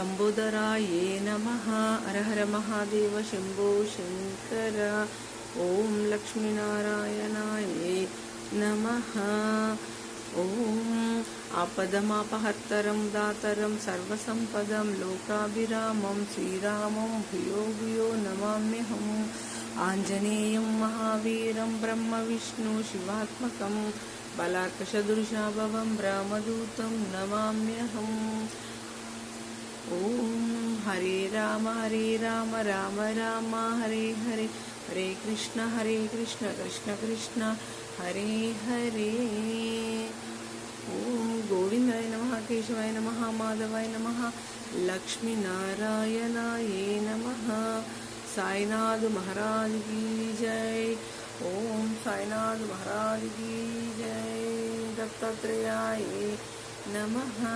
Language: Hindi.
लम्बोदराये नमः। हर हर महादेव शम्भो शङ्कर। ॐ लक्ष्मीनारायणाये नमः। ॐ आपदमापहर्तरं दातरं सर्वसम्पदं लोकाभिरामं श्रीरामं भूयो भूयो नमाम्यहम्। आञ्जनेयं महावीरं ब्रह्मविष्णु शिवात्मकं बलार्कसदृशाभवं रामदूतं नमाम्यहम्। हरे राम हरे राम राम राम, हरे हरे। हरे कृष्ण हरे कृष्ण कृष्ण कृष्ण। हरे हरे। ॐ गोविन्दाय नमः, केशवाय नमः, माधवाय नमः, लक्ष्मीनारायणाय नमः। साईनाथ महाराज की जय। ओम साईनाथ महाराज की जय। दत्तात्रेयाय नमः।